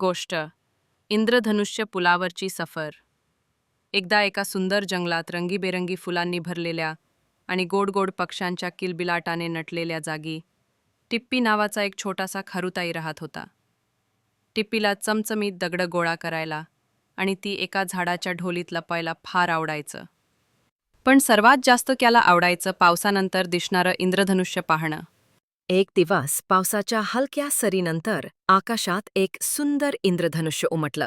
गोष्ट इंद्रधनुष्य पुलावरची सफर. एकदा एका सुंदर जंगलात रंगीबेरंगी फुलांनी भरलेल्या आणि गोड गोड पक्ष्यांच्या किलबिलाटाने नटलेल्या जागी टिप्पी नावाचा एक छोटासा खारुताई राहत होता. टिप्पीला चमचमीत दगडं गोळा करायला आणि ती एका झाडाच्या ढोलीत लपायला फार आवडायचं. पण सर्वात जास्त त्याला आवडायचं पावसानंतर दिसणारं इंद्रधनुष्य पाहणं. एक दिवस पावसाच्या हलक्या सरीनंतर आकाशात एक सुंदर इंद्रधनुष्य उमटलं.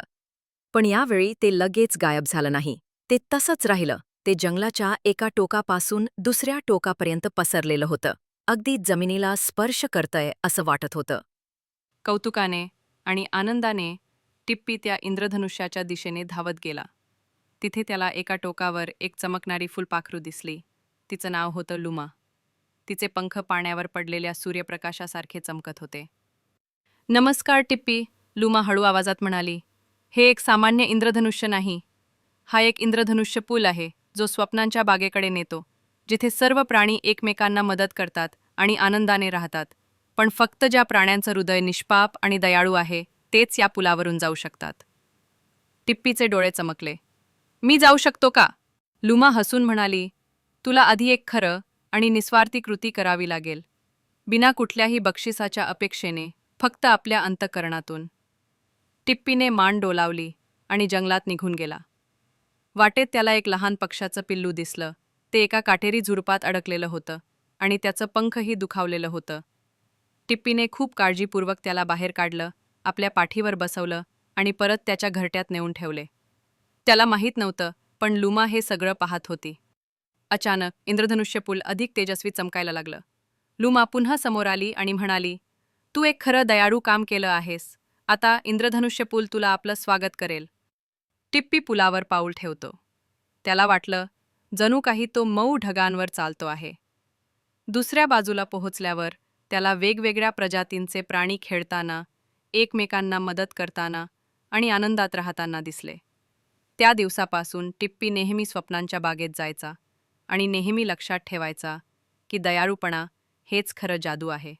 पण यावेळी ते लगेच गायब झालं नाही. ते तसंच राहिलं. ते जंगलाच्या एका टोकापासून दुसऱ्या टोकापर्यंत पसरलेलं होतं. अगदी जमिनीला स्पर्श करतंय असं वाटत होतं. कौतुकाने आणि आनंदाने टिप्पी त्या इंद्रधनुष्याच्या दिशेने धावत गेला. तिथे त्याला एका टोकावर एक चमकणारी फुलपाखरू दिसली. तिचं नाव होतं लुमा. तिचे पंख पाण्यावर पडलेल्या सूर्यप्रकाशासारखे चमकत होते. नमस्कार टिप्पी लुमा हळू आवाजात म्हणाली. हे एक सामान्य इंद्रधनुष्य नाही. हा एक इंद्रधनुष्य पूल आहे जो स्वप्नांच्या बागेकडे नेतो जिथे सर्व प्राणी एकमेकांना मदत करतात आणि आनंदाने राहतात. पण फक्त ज्या प्राण्यांचं हृदय निष्पाप आणि दयाळू आहे तेच या पुलावरून जाऊ शकतात. टिप्पीचे डोळे चमकले. मी जाऊ शकतो का? लुमा हसून म्हणाली. तुला आधी एक खरं आणि निस्वार्थी कृती करावी लागेल. बिना कुठल्याही बक्षिसाच्या अपेक्षेने फक्त आपल्या अंतकरणातून. टिप्पीने मान डोलावली आणि जंगलात निघून गेला. वाटेत त्याला एक लहान पक्षाचं पिल्लू दिसलं. ते एका काटेरी झुडपात अडकलेलं होतं आणि त्याचं पंखही दुखावलेलं होतं. टिप्पीने खूप काळजीपूर्वक त्याला बाहेर काढलं आपल्या पाठीवर बसवलं आणि परत त्याच्या घरट्यात नेऊन ठेवले. त्याला माहीत नव्हतं पण लुमा हे सगळं पाहत होती. अचानक इंद्रधनुष्य पूल अधिक तेजस्वी चमकायला लागलं. लुमा पुन्हा समोर आली आणि म्हणाली तू एक खरं दयाळू काम केलं आहेस. आता इंद्रधनुष्य पूल तुला आपलं स्वागत करेल. टिप्पी पुलावर पाऊल ठेवतो. त्याला वाटलं जणू काही तो मऊ ढगांवर चालतो आहे. दुसऱ्या बाजूला पोहोचल्यावर त्याला वेगवेगळ्या प्रजातींचे प्राणी खेळताना एकमेकांना मदत करताना आणि आनंदात राहताना दिसले. त्या दिवसापासून टिप्पी नेहमी स्वप्नांच्या बागेत जायचा. आणि नेहमी लक्षात ठेवायचा की दयाळूपणा हेच खरं जादू आहे.